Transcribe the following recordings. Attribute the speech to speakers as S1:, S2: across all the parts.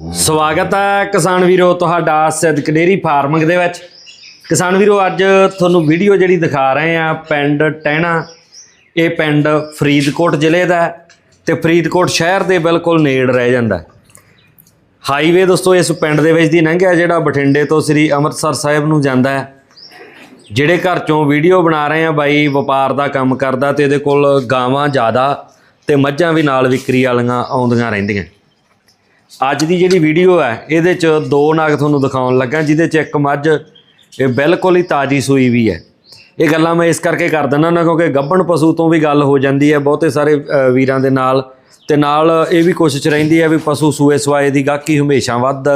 S1: ਸਵਾਗਤ ਹੈ ਕਿਸਾਨ ਵੀਰੋ ਤੁਹਾਡਾ ਸਿੱਧਕ ਡੇਰੀ ਫਾਰਮਿੰਗ ਦੇ ਵਿੱਚ। ਕਿਸਾਨ ਵੀਰੋ, ਅੱਜ ਤੁਹਾਨੂੰ ਵੀਡੀਓ ਜਿਹੜੀ ਦਿਖਾ ਰਹੇ ਆ ਪਿੰਡ ਟਹਿਣਾ। ਇਹ ਪਿੰਡ ਫਰੀਦਕੋਟ ਜ਼ਿਲ੍ਹੇ ਦਾ ਹੈ ਤੇ ਫਰੀਦਕੋਟ ਸ਼ਹਿਰ ਦੇ ਬਿਲਕੁਲ ਨੇੜ ਰਹਿ ਜਾਂਦਾ ਹਾਈਵੇ ਦੋਸਤੋ, ਇਸ ਪਿੰਡ ਦੇ ਵਿੱਚ ਦੀ ਲੰਘਿਆ ਜਿਹੜਾ ਬਠਿੰਡੇ ਤੋਂ ਸ੍ਰੀ ਅੰਮ੍ਰਿਤਸਰ ਸਾਹਿਬ ਨੂੰ ਜਾਂਦਾ ਹੈ। ਜਿਹੜੇ ਘਰ ਚੋਂ ਵੀਡੀਓ ਬਣਾ ਰਹੇ ਆ ਬਾਈ, ਵਪਾਰ ਦਾ ਕੰਮ ਕਰਦਾ ਤੇ ਇਹਦੇ ਕੋਲ ਗਾਵਾਂ ਜ਼ਿਆਦਾ ਤੇ ਮੱਝਾਂ ਵੀ ਨਾਲ ਵਿਕਰੀ ਵਾਲੀਆਂ ਆਉਂਦੀਆਂ ਰਹਿੰਦੀਆਂ। ਅੱਜ ਦੀ ਜਿਹੜੀ ਵੀਡੀਓ ਹੈ, ਇਹਦੇ ਚ ਦੋ ਨਾਗ ਤੁਹਾਨੂੰ ਦਿਖਾਉਣ ਲੱਗਾ, ਜਿਹਦੇ ਚ ਇੱਕ ਮੱਝ, ਇਹ ਬਿਲਕੁਲ ਹੀ ਤਾਜੀ ਸੂਈ ਵੀ ਹੈ। ਇਹ ਗੱਲਾਂ ਮੈਂ ਇਸ ਕਰਕੇ ਕਰ ਦਿੰਦਾ ਨਾ, ਕਿਉਂਕਿ ਗੱਭਣ ਪਸ਼ੂ ਤੋਂ ਵੀ ਗੱਲ ਹੋ ਜਾਂਦੀ ਹੈ, ਬਹੁਤੇ ਸਾਰੇ ਵੀਰਾਂ ਦੇ ਨਾਲ। ਤੇ ਨਾਲ ਇਹ ਵੀ ਕੋਸ਼ਿਸ਼ ਰਹਿੰਦੀ ਹੈ ਵੀ ਪਸ਼ੂ ਸੂਏ ਸਵਾਏ ਦੀ ਗਾਹਕੀ ਹਮੇਸ਼ਾ ਵੱਧ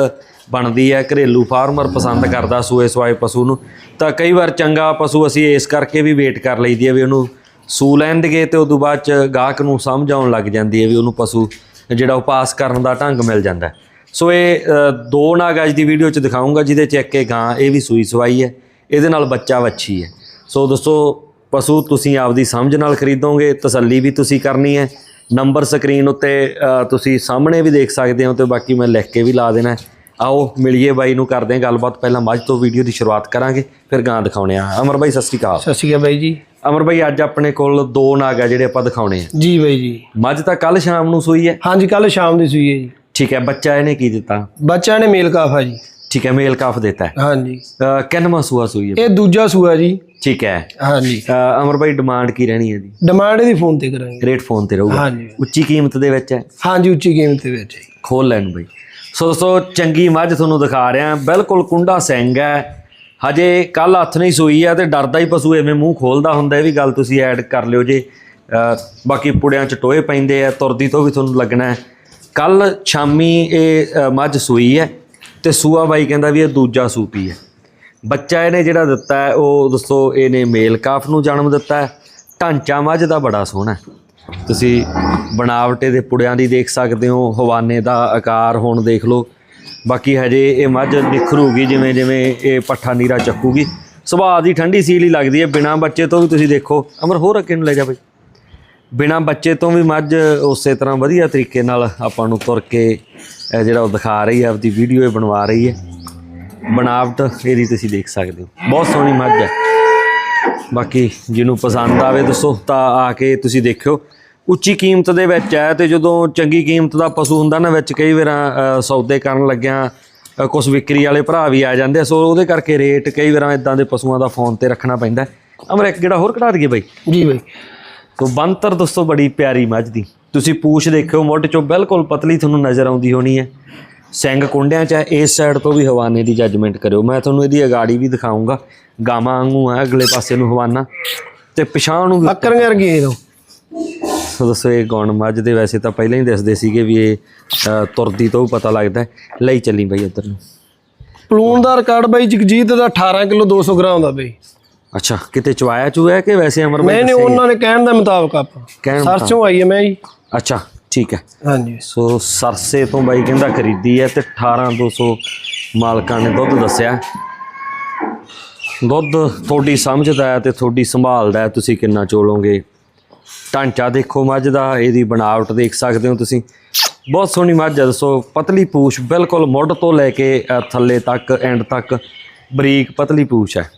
S1: ਬਣਦੀ ਹੈ, ਘਰੇਲੂ ਫਾਰਮਰ ਪਸੰਦ ਕਰਦਾ ਸੂਏ ਸਵਾਏ ਪਸ਼ੂ ਨੂੰ। ਤਾਂ ਕਈ ਵਾਰ ਚੰਗਾ ਪਸ਼ੂ ਅਸੀਂ ਇਸ ਕਰਕੇ ਵੀ ਵੇਟ ਕਰ ਲਈਦੀ ਹੈ ਵੀ ਉਹਨੂੰ ਸੂ ਲੈਣ ਲੈਣਗੇ ਤੇ ਤੋਂ ਬਾਅਦ ਚ ਗਾਹਕ ਨੂੰ ਸਮਝ ਆਉਣ ਲੱਗ ਜਾਂਦੀ ਹੈ ਵੀ ਉਹਨੂੰ ਪਸ਼ੂ ਜਿਹੜਾ ਉਹ ਪਾਸ ਕਰਨ ਦਾ ਢੰਗ ਮਿਲ ਜਾਂਦਾ ਸੋ ਇਹ ਦੋ ਨਾਗ ਅੱਜ ਦੀ ਵੀਡੀਓ ਚ ਦਿਖਾਉਂਗਾ, ਜਿਹਦੇ ਚ ਇੱਕ ਇਹ ਗਾਂ, ਇਹ ਵੀ ਸੂਈ ਸਵਾਈ ਹੈ। ਇਹਦੇ ਨਾਲ ਬੱਚਾ ਵੱਛੀ ਹੈ। ਸੋ ਦੋਸਤੋ, ਪਸ਼ੂ ਤੁਸੀਂ ਆਪਦੀ ਸਮਝ ਨਾਲ ਖਰੀਦੋਗੇ, ਤਸੱਲੀ ਵੀ ਤੁਸੀਂ ਕਰਨੀ ਹੈ। ਨੰਬਰ ਸਕਰੀਨ ਉੱਤੇ ਤੁਸੀਂ ਸਾਹਮਣੇ ਵੀ ਦੇਖ ਸਕਦੇ ਹੋ ਤੇ ਬਾਕੀ ਮੈਂ ਲਿਖ ਕੇ ਵੀ ਲਾ ਦੇਣਾ ਆਓ, ਮਿਲੀਏ ਬਾਈ ਨੂੰ ਕਰਦੇ ਹਾਂ ਗੱਲਬਾਤ। ਪਹਿਲਾਂ ਮੱਝ ਤੋਂ ਵੀਡੀਓ ਦੀ ਸ਼ੁਰੂਆਤ ਕਰਾਂਗੇ, ਫਿਰ ਗਾਂ ਦਿਖਾਉਣੇ ਆ ਅਮਰ ਬਾਈ, ਸਤਿ ਸ਼੍ਰੀ ਅਕਾਲ।
S2: ਸਤਿ ਸ਼੍ਰੀ ਅਕਾਲ ਬਾਈ ਜੀ।
S1: ਅਮਰ ਬਾਈ ਅੱਜ ਆਪਣੇ ਕੋਲ ਦੋ ਨਾਗ ਆ ਜਿਹੜੇ ਆਪਾਂ ਦਿਖਾਉਣੇ ਆ।
S2: ਜੀ ਬਾਈ ਜੀ।
S1: ਮੱਝ ਤਾਂ ਕੱਲ ਸ਼ਾਮ ਨੂੰ ਸੂਈ ਹੈ?
S2: ਹਾਂਜੀ ਕੱਲ ਸ਼ਾਮ ਦੀ ਸੂਈ ਹੈ ਜੀ।
S1: ਠੀਕ ਹੈ ਬੱਚਾ ਇਹਨੇ ਕੀ ਦਿੱਤਾ?
S2: ਬੱਚਾ ਨੇ ਮੇਲ ਕਾਫਾ ਜੀ।
S1: ਠੀਕ ਹੈ ਮੇਲ ਕਾਫ ਦਿੱਤਾ ਹੈ।
S2: ਹਾਂਜੀ।
S1: ਕਿੰਨਵਾਂ ਸੂਆ ਸੂਈ ਹੈ?
S2: ਇਹ ਦੂਜਾ ਸੂਆ ਜੀ।
S1: ਠੀਕ ਹੈ।
S2: ਹਾਂਜੀ।
S1: ਅਮਰ ਬਾਈ ਡਿਮਾਂਡ ਕੀ ਰਹਿਣੀ ਹੈ ਜੀ?
S2: ਡਿਮਾਂਡ ਇਹਦੀ ਫੋਨ ਤੇ ਕਰਾਂਗੇ।
S1: ਰੇਟ ਫੋਨ ਤੇ ਰਹੂਗਾ।
S2: ਹਾਂਜੀ।
S1: ਉੱਚੀ ਕੀਮਤ ਦੇ ਵਿੱਚ ਹੈ?
S2: ਹਾਂਜੀ ਉੱਚੀ ਕੀਮਤ ਦੇ ਵਿੱਚ ਜੀ।
S1: ਖੋਲ ਲੈਣ ਬਈ। ਸੋ ਦੋਸਤੋ ਚੰਗੀ ਮੱਝ ਤੁਹਾਨੂੰ ਦਿਖਾ ਰਿਹਾ। ਬਿਲਕੁਲ ਕੁੰਡਾ ਸਿੰਘ ਹੈ। ਹਜੇ ਕੱਲ ਹੱਥ ਨਹੀਂ ਸੋਈ ਆ ਤੇ ਡਰਦਾ ਹੀ ਪਸ਼ੂ ਐਵੇਂ ਮੂੰਹ ਖੋਲਦਾ ਹੁੰਦਾ, ਇਹ ਵੀ ਗੱਲ ਤੁਸੀਂ ਐਡ ਕਰ ਲਿਓ ਜੇ। ਬਾਕੀ ਪੁੜਿਆਂ ਚ ਟੋਏ ਪੈਂਦੇ ਆ, ਤੁਰਦੀ ਤੋਂ ਵੀ ਤੁਹਾਨੂੰ ਲੱਗਣਾ ਹੈ। ਕੱਲ ਸ਼ਾਮੀ ਇਹ ਮੱਝ ਸੂਈ ਹੈ ਤੇ ਸੂਆ ਬਾਈ ਕਹਿੰਦਾ ਵੀ ਇਹ ਦੂਜਾ ਸੂਪੀ ਹੈ। ਬੱਚਾ ਇਹਨੇ ਜਿਹੜਾ ਦਿੱਤਾ ਹੈ, ਉਹ ਦੋਸਤੋ ਇਹਨੇ ਮੇਲ ਕਾਫ ਨੂੰ ਜਨਮ ਦਿੱਤਾ ਹੈ। ਢਾਂਚਾ ਮੱਝ ਦਾ ਬੜਾ ਸੋਹਣਾ ਤੁਸੀਂ ਬਣਾਵਟੇ ਦੇ ਪੁੜਿਆਂ ਦੀ ਦੇਖ ਸਕਦੇ ਹੋ, ਹਵਾਨੇ ਦਾ ਆਕਾਰ ਹੋਣ ਦੇਖ ਲਓ। ਬਾਕੀ ਹਜੇ ਇਹ ਮੱਝ ਨਿਖਰੂਗੀ, ਜਿਵੇਂ ਜਿਵੇਂ ਇਹ ਪੱਠਾ ਨੀਰਾ ਚੱਕੂਗੀ। ਸੁਭਾਅ ਦੀ ਠੰਡੀ ਸੀਲ ਹੀ ਲੱਗਦੀ ਹੈ। ਬਿਨਾ ਬੱਚੇ ਤੋਂ ਵੀ ਤੁਸੀਂ ਦੇਖੋ। ਅਮਰ, ਹੋਰ ਅੱਗੇ ਨੂੰ ਲੈ ਜਾ ਬਈ। ਬਿਨਾ ਬੱਚੇ ਤੋਂ ਵੀ ਮੱਝ ਉਸੇ ਤਰ੍ਹਾਂ ਵਧੀਆ ਤਰੀਕੇ ਨਾਲ ਆਪਾਂ ਨੂੰ ਤੁਰ ਕੇ, ਇਹ ਜਿਹੜਾ ਉਹ ਦਿਖਾ ਰਹੀ ਹੈ, ਆਪਦੀ ਵੀਡੀਓ ਇਹ ਬਣਵਾ ਰਹੀ ਹੈ। ਬਣਾਵਟ ਇਹਦੀ ਤੁਸੀਂ ਦੇਖ ਸਕਦੇ ਹੋ। ਬਹੁਤ ਸੋਹਣੀ ਮੱਝ ਹੈ। ਬਾਕੀ ਜਿਹਨੂੰ ਪਸੰਦ ਆਵੇ ਦੱਸੋ, ਤਾਂ ਆ ਕੇ ਤੁਸੀਂ ਦੇਖਿਓ। ਉੱਚੀ ਕੀਮਤ ਦੇ ਵਿੱਚ ਹੈ ਤੇ ਜਦੋਂ ਚੰਗੀ ਕੀਮਤ ਦਾ ਪਸ਼ੂ ਹੁੰਦਾ ਨਾ ਵਿੱਚ ਕਈ ਵਾਰਾਂ ਸੌਦੇ ਕਰਨ ਲੱਗਿਆਂ ਕੁਝ ਵਿਕਰੀ ਵਾਲੇ ਭਰਾ ਵੀ ਆ ਜਾਂਦੇ ਸੋ ਉਹਦੇ ਕਰਕੇ ਰੇਟ ਕਈ ਵਾਰਾਂ ਇਦਾਂ ਦੇ ਪਸ਼ੂਆਂ ਦਾ ਫੋਨ ਤੇ ਰੱਖਣਾ ਪੈਂਦਾ। ਅਮਰ ਇੱਕ ਜਿਹੜਾ ਹੋਰ ਕਢਾ ਦਈਏ ਬਾਈ?
S2: ਜੀ ਬਾਈ।
S1: ਤੋ ਬੰਤਰ ਦੋਸਤੋ ਬੜੀ ਪਿਆਰੀ ਮੱਝ ਦੀ। ਤੁਸੀਂ ਪੂਛ ਦੇਖਿਓ ਮੁੱਢ ਚੋਂ ਬਿਲਕੁਲ ਪਤਲੀ ਤੁਹਾਨੂੰ ਨਜ਼ਰ ਆਉਂਦੀ ਹੋਣੀ ਹੈ। ਸਿੰਘ ਕੁੰਡਿਆਂ 'ਚ ਹੈ ਇਸ ਸਾਈਡ ਤੋਂ ਵੀ ਹਵਾਨੇ ਦੀ ਜੱਜਮੈਂਟ ਕਰਿਓ। ਮੈਂ ਤੁਹਾਨੂੰ ਇਹਦੀ ਅਗਾੜੀ ਵੀ ਦਿਖਾਉਂਗਾ ਗਾਵਾਂ ਵਾਂਗੂ ਹੈ ਅਗਲੇ ਪਾਸੇ ਨੂੰ ਹਵਾਨਾ। ਤੇ ਪਿਛਾਂ ਨੂੰ
S2: ਅੱਕਰ ਕਰ ਗਏ ਇਹਦੋਂ
S1: ਸੋ ਦੱਸੋ ਇਹ ਗੌਣ ਮੱਝ ਦੇ ਵੈਸੇ ਤਾਂ ਪਹਿਲਾਂ ਹੀ ਦੱਸਦੇ ਸੀਗੇ ਵੀ ਇਹ ਅ, ਤੁਰਦੀ ਤੋਂ ਪਤਾ ਲੱਗਦਾ ਹੈ। ਲਈ ਚੱਲੀ ਬਈ ਉੱਧਰ ਨੂੰ।
S2: ਪਲੂਨ ਦਾ ਰਿਕਾਰਡ ਬਾਈ ਜਗਜੀਤ ਦਾ 18 ਕਿਲੋ 200 ਗ੍ਰਾਮ ਦਾ ਬਾਈ।
S1: ਅੱਛਾ ਕਿਤੇ ਚਵਾਇਆ ਚੂਇਆ ਕਿ ਵੈਸੇ ਅਮਰ ਬਾਈ
S2: ਨਹੀਂ ਨਹੀਂ ਉਹਨਾਂ ਨੇ ਕਹਿਣ ਦੇ ਮੁਤਾਬਕ ਆਪਾਂ।
S1: ਕਹਿਣ ਮੁਤਾਬਕ।
S2: ਸਰਚੋਂ ਆਈ ਹੈ ਮੈਂ ਜੀ।
S1: ਅੱਛਾ ਠੀਕ ਹੈ।
S2: ਹਾਂਜੀ।
S1: ਸੋ ਸਰਸੇ ਤੋਂ ਬਾਈ ਕਹਿੰਦਾ ਖਰੀਦੀ ਹੈ ਤੇ 18200 ਮਾਲਕਾਂ ਨੇ ਦੁੱਧ ਦੱਸਿਆ। ਦੁੱਧ ਤੁਹਾਡੀ ਸਮਝਦਾ ਹੈ ਤੇ ਤੁਹਾਡੀ ਸੰਭਾਲਦਾ ਹੈ ਤੁਸੀਂ ਕਿੰਨਾ ਚੋਲੋਗੇ? ਢਾਂਚਾ ਦੇਖੋ ਮੱਝ ਦਾ, ਇਹਦੀ ਬਣਾਵਟ ਦੇਖ ਸਕਦੇ ਹੋ ਤੁਸੀਂ। ਬਹੁਤ ਸੋਹਣੀ ਮੱਝ ਹੈ, ਦੱਸੋ, ਪਤਲੀ ਪੂਛ, ਬਿਲਕੁਲ ਮੁੱਢ ਤੋਂ ਲੈ ਕੇ ਥੱਲੇ ਤੱਕ, ਐਂਡ ਤੱਕ, ਬਰੀਕ ਪਤਲੀ ਪੂਛ ਹੈ।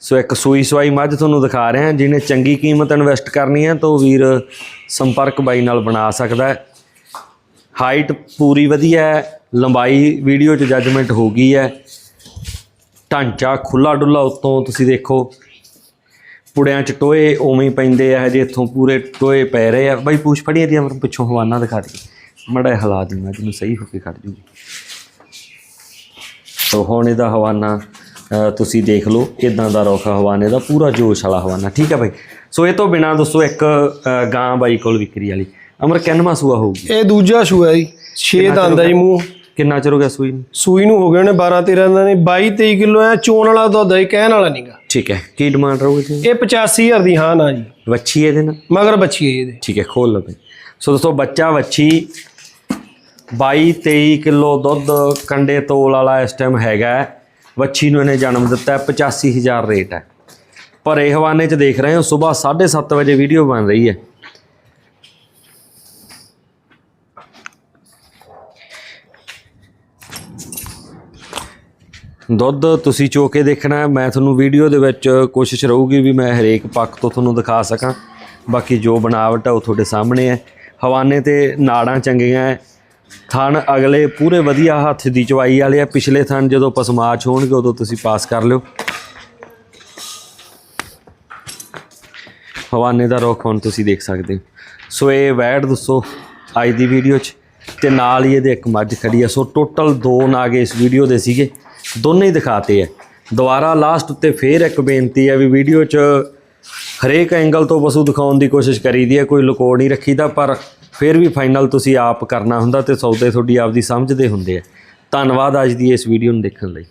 S1: ਸੋ ਇੱਕ ਸੂਈ ਸਵਾਈ ਮੱਝ ਤੁਹਾਨੂੰ ਦਿਖਾ ਰਹੇ ਹਾਂ ਜਿਹਨੇ ਚੰਗੀ ਕੀਮਤ ਇਨਵੈਸਟ ਕਰਨੀ ਹੈ, ਤਾਂ ਉਹ ਵੀਰ ਸੰਪਰਕ ਬਾਈ ਨਾਲ ਬਣਾ ਸਕਦਾ ਹੈ। ਹਾਈਟ ਪੂਰੀ ਵਧੀਆ ਹੈ, ਲੰਬਾਈ ਵੀਡੀਓ 'ਚ ਜੱਜਮੈਂਟ ਹੋ ਗਈ ਹੈ। ਢਾਂਚਾ ਖੁੱਲਾ ਡੁੱਲਾ ਉੱਤੋਂ ਤੁਸੀਂ ਦੇਖੋ ਪੁੜਿਆਂ 'ਚ ਟੋਏ ਉਵੇਂ ਹੀ ਪੈਂਦੇ ਆ ਹਜੇ ਇੱਥੋਂ ਪੂਰੇ ਟੋਏ ਪੈ ਰਹੇ ਆ। ਬਾਈ ਪੂਛ ਫੜੀ ਦੀ ਅਮਰ ਪਿੱਛੋਂ ਹਵਾਨਾ ਦਿਖਾ ਦੇ। ਮੜਾ ਹਲਾ ਦੀ ਮੈਂ ਜਿਹਨੂੰ ਸਹੀ ਹੋ ਕੇ ਖੜ ਜੂਗੀ। ਸੋ ਹੁਣ ਇਹਦਾ ਹਵਾਨਾ ਤੁਸੀਂ ਦੇਖ ਲਓ ਇਦਾਂ ਦਾ ਰੋਖਾ ਹਵਾਨੇ ਦਾ ਪੂਰਾ ਜੋਸ਼ ਵਾਲਾ ਹਵਾਨਾ। ਠੀਕ ਹੈ ਬਾਈ? ਸੋ ਇਹ ਤੋਂ ਬਿਨਾ ਦੋਸਤੋ ਇੱਕ ਗਾਂ ਬਾਈ ਕੋਲ ਵਿਕਰੀ ਵਾਲੀ। ਅਮਰ ਕਿੰਨਵਾਂ ਸੂਆ ਹੋਊਗੀ?
S2: ਇਹ ਦੂਜਾ ਸੂਆ ਜੀ। 6 ਦੰਦ ਆ ਜੀ ਮੂੰਹ।
S1: ਕਿੰਨਾ ਚਿਰ ਹੋ ਗਿਆ ਸੂਈ ਨੂੰ?
S2: ਸੂਈ ਨੂੰ ਹੋ ਗਏ ਨੇ 12 13 ਦਾ ਨਹੀਂ 22 23 ਕਿਲੋ ਐ ਚੋਣ ਵਾਲਾ ਦੁੱਧ ਹੈ ਕਹਿਣ ਵਾਲਾ ਨਹੀਂਗਾ
S1: ਠੀਕ ਹੈ ਕੀ ਡਿਮਾਂਡ ਰਹੂਗੀ ਜੀ?
S2: ਇਹ 85000 ਦੀ ਹਾਂ ਨਾ ਜੀ।
S1: ਵੱਛੀ ਇਹਦੇ ਨਾਲ?
S2: ਮਗਰ ਬੱਚੀ ਹੈ ਇਹਦੇ।
S1: ਠੀਕ ਹੈ ਖੋਲ ਲਓ ਸੋ ਦੋਸਤੋ ਬੱਚਾ ਵੱਛੀ 22 23 ਕਿਲੋ ਦੁੱਧ ਕੰਡੇ ਤੋਲ ਵਾਲਾ ਇਸ ਟਾਈਮ ਹੈਗਾ। ਵੱਛੀ ਨੂੰ ਇਹਨੇ ਜਨਮ ਦਿੱਤਾ ਹੈ, 85000 ਰੇਟ ਹੈ। ਪਰ ਇਹ ਹਵਾਨੇ 'ਚ ਦੇਖ ਰਹੇ ਹੋ ਸਵੇਰ 7:30 ਵਜੇ ਵੀਡੀਓ ਬਣ ਰਹੀ ਹੈ। ਦੁੱਧ ਤੁਸੀਂ ਚੋ ਕੇ ਦੇਖਣਾ ਮੈਂ ਤੁਹਾਨੂੰ ਵੀਡੀਓ ਦੇ ਵਿੱਚ ਕੋਸ਼ਿਸ਼ ਰਹੂਗੀ ਵੀ ਮੈਂ ਹਰੇਕ ਪੱਖ ਤੋਂ ਤੁਹਾਨੂੰ ਦਿਖਾ ਸਕਾਂ। ਬਾਕੀ ਜੋ ਬਣਾਵਟ ਹੈ ਉਹ ਤੁਹਾਡੇ ਸਾਹਮਣੇ ਹੈ। ਹਵਾਨੇ ਤੇ ਨਾੜਾਂ ਚੰਗੀਆਂ ਹੈ। ਥਣ ਅਗਲੇ ਪੂਰੇ ਵਧੀਆ ਹੱਥ ਦੀ ਚਵਾਈ ਵਾਲੇ ਆ। ਪਿਛਲੇ ਥਣ ਜਦੋਂ ਪਸਮਾਚ ਹੋਣਗੇ ਉਦੋਂ ਤੁਸੀਂ ਪਾਸ ਕਰ ਲਿਓ। ਹਵਾਨੇ ਦਾ ਰੁੱਖ ਹੁਣ ਤੁਸੀਂ ਦੇਖ ਸਕਦੇ ਹੋ। ਸੋ ਇਹ ਵੈੜ ਦੱਸੋ ਅੱਜ ਦੀ ਵੀਡੀਓ 'ਚ। ਤੇ ਨਾਲ ਹੀ ਇਹਦੇ ਇੱਕ ਮੱਝ ਖੜੀ ਆ ਸੋ ਟੋਟਲ ਦੋ ਨਾਗ ਇਸ ਵੀਡੀਓ ਦੇ ਸੀਗੇ। ਦੋਨੇ ਹੀ ਦਿਖਾਤੇ ਹੈ ਦੁਬਾਰਾ ਲਾਸਟ ਉੱਤੇ ਫੇਰ ਇੱਕ ਬੇਨਤੀ ਹੈ ਵੀ ਵੀਡੀਓ 'ਚ ਹਰੇਕ ਐਂਗਲ ਤੋਂ ਪਸ਼ੂ ਦਿਖਾਉਣ ਦੀ ਕੋਸ਼ਿਸ਼ ਕਰੀਦੀ ਹੈ ਕੋਈ ਲੁਕੋ ਨਹੀਂ ਰੱਖੀਦਾ, ਪਰ ਫਿਰ ਵੀ ਫਾਈਨਲ ਤੁਸੀਂ ਆਪ ਕਰਨਾ ਹੁੰਦਾ ਤੇ ਸੌਦੇ ਤੁਹਾਡੀ ਆਪਦੀ ਸਮਝਦੇ ਹੁੰਦੇ ਆ। ਧੰਨਵਾਦ ਅੱਜ ਦੀ ਇਸ ਵੀਡੀਓ ਨੂੰ ਦੇਖਣ ਲਈ।